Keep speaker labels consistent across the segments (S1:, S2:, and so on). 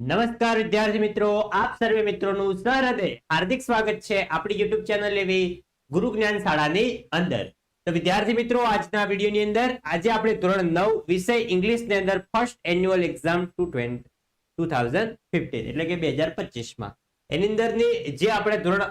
S1: નમસ્કાર વિદ્યાર્થી મિત્રો, આપ સર્વે મિત્રોનું સરહદે હાર્દિક સ્વાગત છે આપણી યુટ્યુબ ચેનલ એવી ગુરુ જ્ઞાન શાળાની અંદર. તો વિદ્યાર્થી મિત્રો, આજના વિડીયોની અંદર આજે આપણે ધોરણ નવ વિષય ઇંગ્લિશની અંદર first annual exam two two thousand fifteen એટલે કે બે હજાર પચીસમાં. એની અંદરની જે આપણે ધોરણ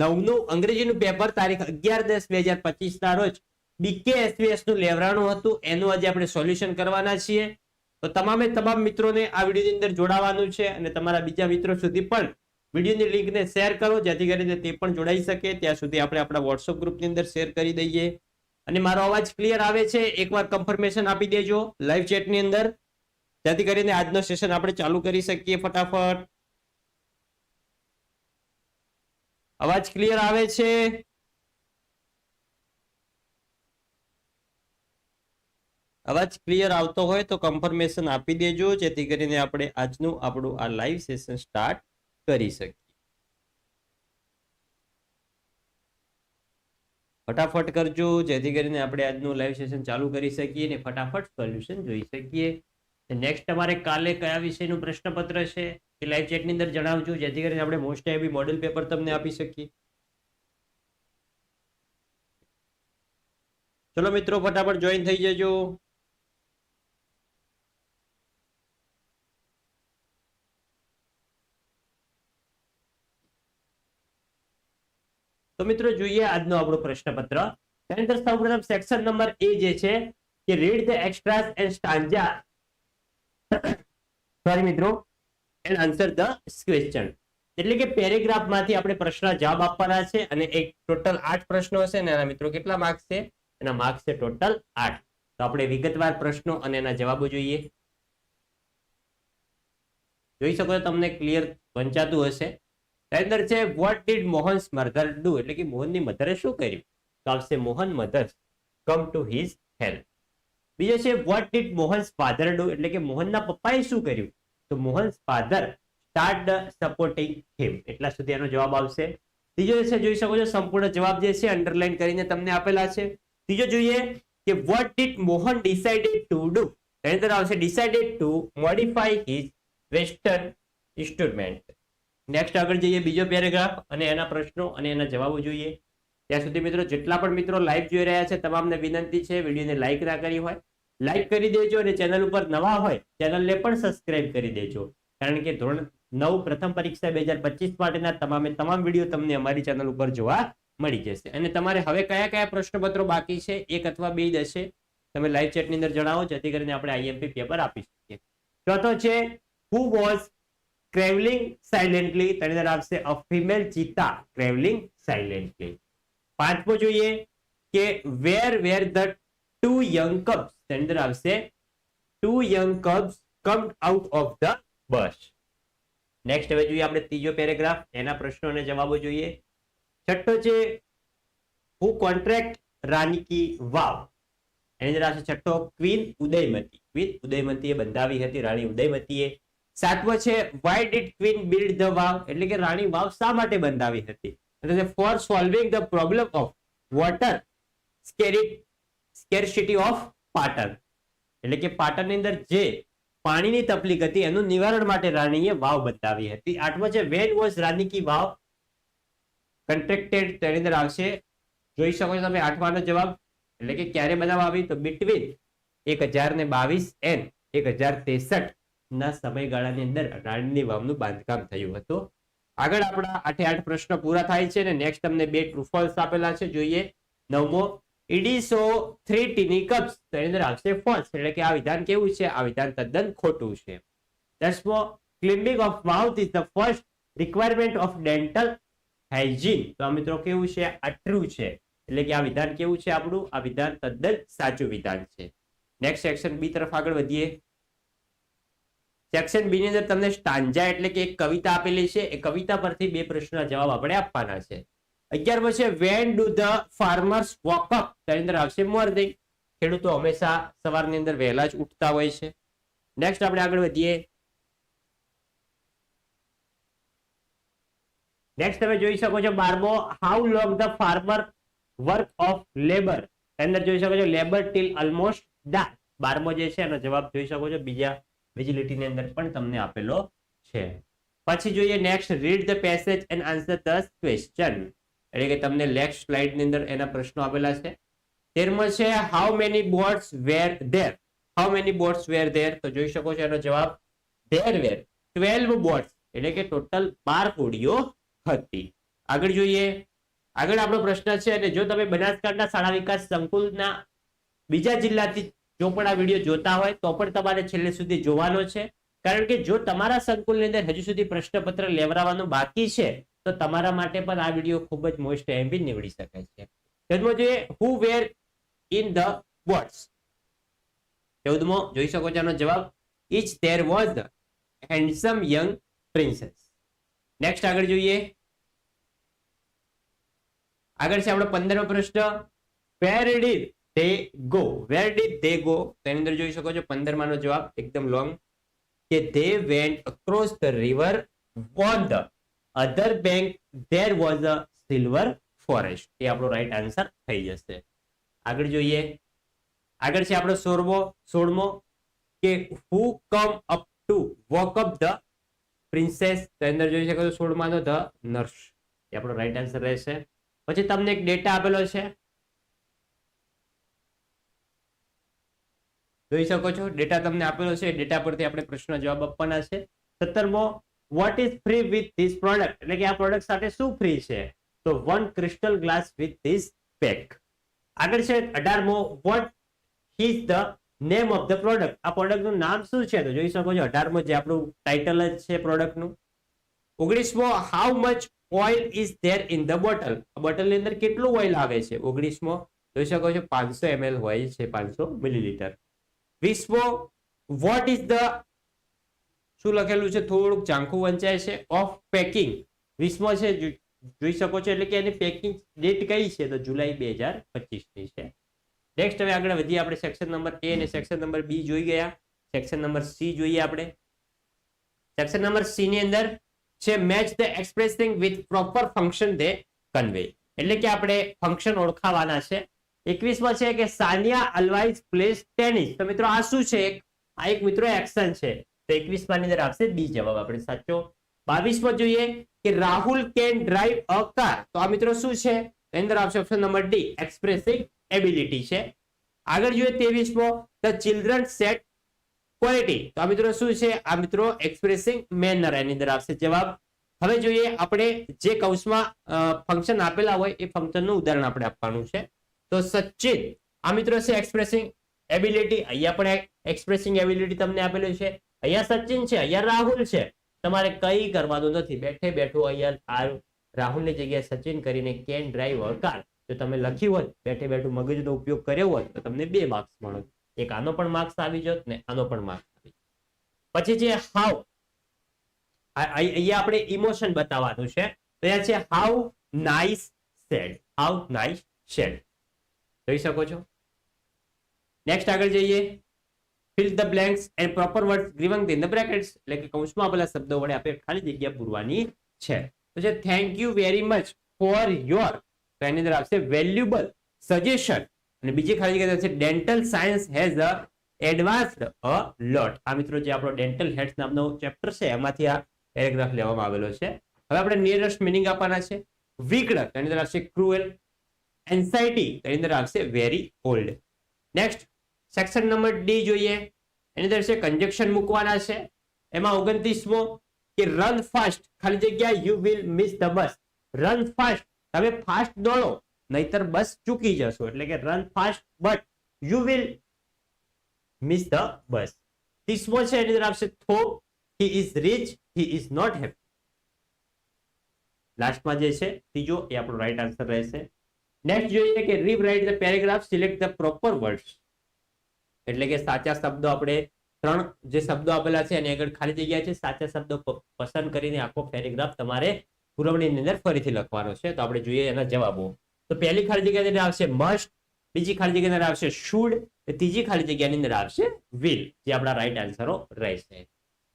S1: નવનું અંગ્રેજીનું પેપર તારીખ અગિયાર દસ બે હજાર પચીસના રોજ બીકે એસવીએસનું લેવરાણું હતું, એનું આજે આપણે સોલ્યુશન કરવાના છીએ. તો તમામે તમામ મિત્રોને આ વિડીયોની અંદર જોડાવાનું છે અને તમારા બીજા મિત્રો સુધી પણ વિડીયોની લિંકને શેર કરો, જેથી કરીને તે પણ જોડાઈ શકે. ત્યાં સુધી આપણે આપણા વોટ્સઅપ ગ્રુપની અંદર શેર કરી દઈએ. અને મારો અવાજ ક્લિયર આવે છે? એકવાર કન્ફર્મેશન આપી દેજો લાઈવ ચેટની અંદર. જેથી કરીને આજનો સેશન આપણે ચાલુ કરી શકીએ ફટાફટ. અવાજ ક્લિયર આવે છે? અવાજ ક્લિયર આવતો હોય તો કન્ફર્મેશન આપી દેજો, જેથી કરીને આપણે આજનું આપણું આ લાઈવ સેશન સ્ટાર્ટ કરી શકીએ. ફટાફટ કરજો, જેથી કરીને આપણે આજનું લાઈવ સેશન ચાલુ કરી શકીએ અને ફટાફટ સોલ્યુશન જોઈ શકીએ. નેક્સ્ટ તમારે કાલે કયા વિષયનું પ્રશ્નપત્ર છે એ લાઈવ ચેટની અંદર જણાવજો, જેથી કરીને આપણે મોસ્ટ એવી મોડેલ પેપર તમને આપી શકીએ. ચલો મિત્રો, ફટાફટ જોઈન થઈ જજો. તો મિત્રો જોઈએ આજનો આપણો પ્રશ્નપત્ર. તેની અંદર સૌપ્રથમ સેક્શન નંબર એ જે છે, કે read the extracts and stanza sorry મિત્રો એન્ડ આન્સર ધ ક્વેશ્ચન એટલે કે પેરેગ્રાફમાંથી આપણે પ્રશ્ન જવાબ આપવાના છે અને એક ટોટલ આઠ પ્રશ્નો હશે અને એના મિત્રો કેટલા માર્ક્સ છે? એના માર્ક્સ છે ટોટલ આઠ. તો આપણે વિગતવાર પ્રશ્નો અને એના જવાબો જોઈએ. જોઈ શકો છો તમને ક્લિયર વંચાતું હશે. અંદર છે what did Mohan's mother do એટલે કે મોહનની મધરે શું કર્યું? તો આવશે Mohan mother's come to his help બીજો છે what did Mohan's father do એટલે કે મોહનના પપ્પાએ શું કર્યું? તો Mohan's father start supporting him એટલા સુધી એનો જવાબ આવશે. ત્રીજો છે, જોઈ શકો છો, સંપૂર્ણ જવાબ જે છે અંડરલાઈન કરીને તમને આપેલા છે. ત્રીજો જોઈએ કે what did Mohan decided to do એની અંદર આવશે decided to modify his western instrument next આગળ જઈએ બીજો પેરેગ્રાફ અને એના પ્રશ્નો અને એના જવાબો જોઈએ. ત્યાં સુધી મિત્રો, જેટલા પણ મિત્રો લાઈવ જોઈ રહ્યા છે, તમામને વિનંતી છે, વિડીયોને લાઈક ના કરી હોય લાઈક કરી દેજો અને ચેનલ ઉપર નવા હોય ચેનલને પણ સબસ્ક્રાઇબ કરી દેજો. કારણ કે ધોરણ નવ પ્રથમ પરીક્ષા બે હજાર પચીસ માટેના તમામે તમામ વીડિયો તમને અમારી ચેનલ ઉપર જોવા મળી જશે. અને તમારે હવે કયા કયા પ્રશ્નપત્રો બાકી છે, એક અથવા બે દશે તમે લાઈવ ચેટની અંદર જણાવો, જેથી કરીને આપણે આઈએમપી પેપર આપી શકીએ. ચોથો છે હુ વોઝ ક્રેવલિંગ સાયલેન્ટલી તેની અંદર આવશે અ ફિમેલ ચિતા. ક્રેવલિંગ સાયલેન્ટલી પાંચમો જોઈએ કે where were the two young cubs તેની અંદર આવશે two young cubs come out of the bus next હવે જોઈએ આપણે ત્રીજો પેરેગ્રાફ એના પ્રશ્નો અને જવાબો જોઈએ. છઠ્ઠો છે હુ કોન્ટ્રાક્ટ રાની કી વાવ? એની અંદર આવશે છઠ્ઠો ક્વીન ઉદયમતી ક્વીન ઉદયમતીએ બંધાવી હતી, રાણી ઉદયમતીએ સાતમો છે why did queen build the vav એટલે કે રાણી વાવ શા માટે બંધાવી હતી? એટલે for solving the problem of water scarcity of Patan. એટલે કે પાટણની અંદર જે પાણીની તકલીફ હતી, એનું નિવારણ માટે રાણીએ વાવ બંધાવી હતી. આઠમો છે વેન વોઝ રાની કી વાવ કન્ટ્રેક્ટેડ તેની અંદર આવશે. જોઈ શકો છો તમે આઠમાનો જવાબ. એટલે કે ક્યારે બનાવવા આવી? તો બિટવીન એક હજાર ને બાવીસ એન એક હજાર ત્રેસઠ ના સમયગાળાની અંદર રાણીની વાવનું બાંધકામ થયું હતું. આગળ આપણા આઠે આઠ પ્રશ્નો પૂરા થાય છે અને નેક્સ્ટ તમને બે ટ્રુ ફોલ્સ આપેલા છે. જોઈએ. નવમો ઇડીસો થ્રી ટીની કપ્સ તેની અંદર આવશે ફોલ્સ એટલે કે આ વિધાન કેવું છે? આ વિધાન તદ્દન ખોટું છે. દસમો climbing of mouth is the first requirement of dental hygiene તો આ મિત્રો કેવું છે? આ ટ્રુ છે. એટલે કે આ વિધાન કેવું છે આપણું? આ વિધાન તદ્દન સાચું વિધાન છે. નેક્સ્ટ સેક્શન બી તરફ આગળ વધીએ. સેક્શન બી ની અંદર તમને સ્ટાંજા એટલે કે એક કવિતા આપેલી છે. એ કવિતા પરથી બે પ્રશ્નના જવાબ આપણે આપવાના છે. અગિયારમો છે when do the farmers walk તેની અંદર આવશે મોર્નિંગ ખેડૂતો હંમેશા સવારની અંદર વહેલા જ ઉઠતા હોય છે. નેક્સ્ટ આપણે આગળ વધીએ. નેક્સ્ટ તમે જોઈ શકો છો બારમો how long the farmer work of labour અંદર જોઈ શકો છો લેબર ટીલ ઓલમોસ્ટ ડાર્ક બારમો જે છે, એનો જવાબ જોઈ શકો છો. બીજા વિજિલિટીની અંદર પણ તમને આપેલો છે. પછી જોઈએ next read the passage and answer the question એટલે કે તમને નેક્સ્ટ સ્લાઇડની અંદર એના પ્રશ્નો આપેલા છે. તેરમો છે how many boards were there how many boards were there તો જોઈ શકો છો એનો જવાબ ધેર વેર ટ્વેલ્વ બોર્ડ્સ એટલે કે ટોટલ બાર હોડીઓ હતી. આગળ જોઈએ, આગળ આપણો પ્રશ્ન છે, અને જો તમે બનાસકાંઠા શાળા વિકાસ સંકુલના બીજા જિલ્લાથી જો પણ આ વીડિયો જોતા હોય તો પણ તમારે છેલ્લે સુધી જોવાનો છે. કારણ કે જો તમારા સંકુલની અંદર હજુ સુધી પ્રશ્નપત્ર લેવડાવવાનું બાકી છે, તો તમારા માટે પણ આ વીડિયો ખૂબ જ મોસ્ટ એમ્બી નીવડી શકે છે. ચૌદમો જોઈએ who were in the words ચૌદમો, જોઈ શકો છો આનો જવાબ? Each there was the handsome young princess next આગળ જોઈએ. આગળ છે આપણો પંદરમો પ્રશ્ન. Where did they go. Where did they go તેની અંદર જોઈ શકો છો, પંદરમાનો જવાબ એકદમ લોંગ કે they went across the river on the other bank there was a silver forest એ આપણો રાઈટ આન્સર થઈ જશે. આગળ જોઈએ. આગળ છે આપણો સોળમો સોળમો, કે who come up to woke up the princess તેની અંદર જોઈ શકો છો, સોળમાનો ધ નર્સ. એ આપણો રાઈટ આન્સર રહેશે. પછી તમને એક ડેટા આપેલો છે. જોઈ શકો છો. ડેટા તમને આપેલો છે. ડેટા પરથી આપણે પ્રશ્ન જવાબ આપવાના છે. સત્તરમો what is free with this product એટલે કે આ પ્રોડક્ટ સાથે શું ફ્રી છે? તો one crystal glass with this pack આગળ છે અઢારમો what is the name of the product આ પ્રોડક્ટનું નામ શું છે? તો જોઈ શકો છો અઢારમો જે આપણું ટાઇટલ જ છે પ્રોડક્ટનું ઓગણીસમો how much oil is there in the bottle બોટલની અંદર કેટલું ઓઇલ આવે છે? ઓગણીસમો, જોઈ શકો છો, પાંચસો એમએલ હોય છે, પાંચસો મિલીલીટર વીસમો વોટ ઇઝ ધ શું લખેલું છે? થોડુંક ઝાંખું વંચાય છે. ઓફ પેકિંગ વિશ્વ છે જોઈ શકો છો, એટલે કે એની પેકિંગ ડેટ કઈ છે? તો જુલાઈ બે હજાર પચીસની છે. નેક્સ્ટ હવે આગળ વધીએ આપણે સેક્શન નંબર એ અને સેક્શન નંબર બી જોઈ ગયા. સેક્શન નંબર સી જોઈએ આપણે. સેક્શન નંબર સી ની અંદર છે match the expressing with proper function they convey એટલે કે આપણે ફંક્શન ઓળખાવાના છે. એકવીસમાં છે કે સાનિયા અલવાઇઝ પ્લેસ ટેનિસ. તો મિત્રો આ શું છે? આ એક મિત્રો એક્શન છે. તો એકવીસમાં અંદર આવશે બી જવાબ આપણે, સાચો. બાવીસમાં જોઈએ કે Rahul can drive a car તો આ મિત્રો શું છે? એની અંદર આવશે option number D expressing ability છે. આગળ જોઈએ ત્રેવીસમો ધ ચિલ્ડ્રન સેટ ક્વોલિટી તો આ મિત્રો શું છે? આ મિત્રો એક્સપ્રેસિંગ મેનર એની અંદર આવશે જવાબ. હવે જોઈએ આપણે જે કૌશમાં ફંક્શન આપેલા હોય એ ફંક્શનનું ઉદાહરણ આપણે આપવાનું છે. તો સચિન, આ મિત્રો છે એક્સપ્રેસિંગ એબિલિટી અહીંયા પણ એક્સપ્રેસિંગ એબિલિટી તમને આપેલું છે. અહીંયા સચિન છે, અહીંયા રાહુલ છે. તમારે કઈ કરવાનું નથી. બેઠે બેઠું અહીંયા રાહુલની જગ્યાએ સચિન કરીને કેન ડ્રાઈવ કાર જો તમે લખ્યું હોત, બેઠે બેઠું મગજનો ઉપયોગ કર્યો હોત, તો તમને બે માર્ક્સ મળત. એક આનો પણ માર્ક્સ આવી જત ને આનો પણ માર્ક્સ આવી. પછી છે હાઉ અહીંયા આપણે ઇમોશન બતાવવાનું છે. તો અહીંયા છે how nice sad how nice shade જોઈ શકો છો. નેક્સ્ટ આગળ જઈએ. Fill the blanks and proper words given in the brackets એટલે કે કૌંસમાં આપેલા શબ્દો વડે આપણે ખાલી જગ્યા પૂરવાની છે. તો છે thank you very much for your તો એની અંદર આવશે વેલ્યુબલ સજેશન અને બીજી ખાલી જગ્યા છે dental science has a advanced a lot આ મિત્રો જે આપણો ડેન્ટલ હેડ્સ નામનો ચેપ્ટર છે, એમાંથી આ પેરેગ્રાફ લેવામાં આવેલો છે. હવે આપણે નિયરેસ્ટ મિનિંગ આપવાના છે. વીકડ એની અંદર આવશે ક્રુએલ એન્ઝાઇટી એની અંદર આવશે very old next section number D જોઈએ. એની અંદર છે કન્જક્શન મૂકવાના છે. એમાં ઓગણત્રીસમો કે રન ફાસ્ટ ખાલી જગ્યા you will miss the bus run fast તમે ફાસ્ટ દોડો, નહીતર બસ ચૂકી જશો. એટલે કે run fast but you will miss the bus ત્રીસમો છે, એની અંદર આવશે though he is rich he is not happy લાસ્ટમાં જે છે, ત્રીજો, એ આપણો રાઈટ આન્સર રહેશે. નેક્સ્ટ જોઈએ કે rewrite the paragraph select the proper words એટલે કે સાચા શબ્દો આપણે ત્રણ જે શબ્દો આપેલા છે એની આગળ ખાલી જગ્યા છે, સાચા શબ્દો પસંદ કરીને આખો પેરેગ્રાફ તમારે પુરવણીની અંદર ફરીથી લખવાનો છે. તો આપણે જોઈએ એના જવાબો. તો પહેલી ખાલી જગ્યાની અંદર આવશે મસ્ટ બીજી ખાલી જગ્યાની અંદર આવશે શુડ ત્રીજી ખાલી જગ્યાની અંદર આવશે વિલ જે આપણા રાઈટ આન્સરો રહેશે.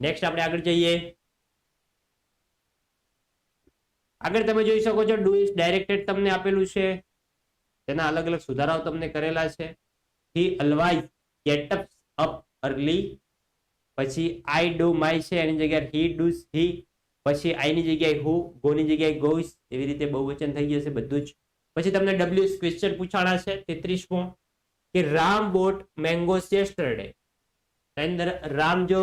S1: નેક્સ્ટ આપણે આગળ જઈએ. આગળ તમે જોઈ શકો છો ડુ ઇઝ ડાયરેક્ટેડ તમને આપેલું છે. તેના અલગ અલગ સુધારાઓ તમને કરેલા છે. He always get up early પછી આઈ ડુ માય છે એની જગ્યાએ હી ડુઝ હી પછી આઈની જગ્યાએ હુ ગોની જગ્યાએ ગોઈસ એવી રીતે બહુવચન થઈ જશે બધું જ. પછી તમને ડબલ્યુ ક્વેશ્ચન પૂછાણા છે, તેત્રીસમો, કે રામ બોટ મેંગોસ યેસ્ટરડે અંદર રામ જો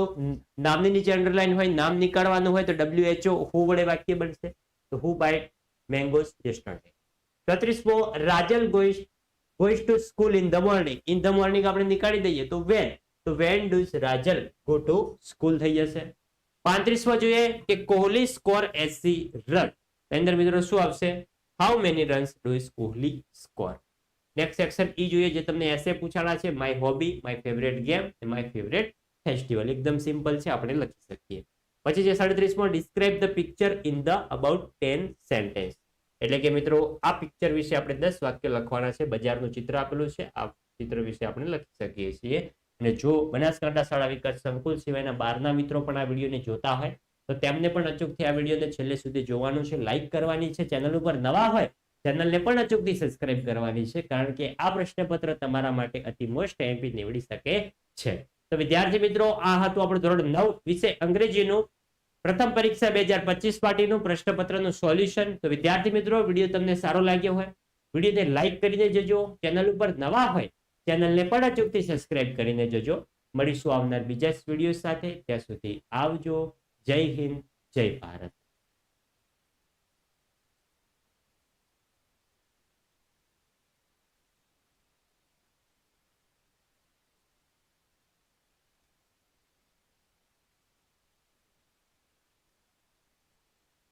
S1: નામની નીચે અંડરલાઈન હોય, નામ નીકાળવાનું હોય, તો ડબલ્યુ એચ ઓ હુ વડે વાક્ય બનશે? તો who buy mangoes yesterday ચોત્રીસમો Rajal goes goes to school in the morning in the morning આપણે નીકાળી દઈએ તો વેન તો when does Rajal? Go to school થઈ જશે. પાંત્રીસમાં જોઈએ કે કોહલી સ્કોર એસી રન અંદર મિત્રો શું આવશે? How many runs does Kohli score next section E જોઈએ જે તમને એસે પૂછાણા છે my hobby my favourite game my favourite festival એકદમ સિમ્પલ છે, આપણે લખી શકીએ. પછી જે સાડત્રીસમાં describe the picture in the about ten sentence એટલે કે મિત્રો, આ પિક્ચર વિશે આપણે દસ વાક્ય લખવાના છે. બજારનું ચિત્ર આપેલું છે. આ ચિત્ર વિશે આપણે લખી શકીએ છીએ. અને જો બનાસકાંઠા શાળા વિકાસ સંકુલ સિવાયના બારના મિત્રો પણ આ વિડીયોને જોતા હોય, તો તેમને પણ અચૂકથી આ વિડીયોને છેલ્લે સુધી જોવાનું છે. લાઇક કરવાની છે. ચેનલ ઉપર નવા હોય, ચેનલને પણ અચૂકથી સબસ્ક્રાઇબ કરવાની છે, કારણ કે આ પ્રશ્નપત્ર તમારા માટે અતિ મોસ્ટ એમપી નીવડી શકે છે. તો વિદ્યાર્થી મિત્રો, આ હતું આપણું ધોરણ નવ વિશે અંગ્રેજીનું. પ્રથમ પરીક્ષા બે હજાર પચીસ પાર્ટીનું પ્રશ્નપત્રનું સોલ્યુશન. તો વિદ્યાર્થી મિત્રો, વીડિયો તમને સારો લાગ્યો હોય, વિડીયોને લાઈક કરીને જજો. ચેનલ ઉપર નવા હોય, ચેનલને પણ અચૂકથી સબસ્ક્રાઇબ કરીને જજો. મળીશું આવનાર બીજા વીડિયો સાથે. ત્યાં સુધી આવજો. જય હિન્દ, જય ભારત.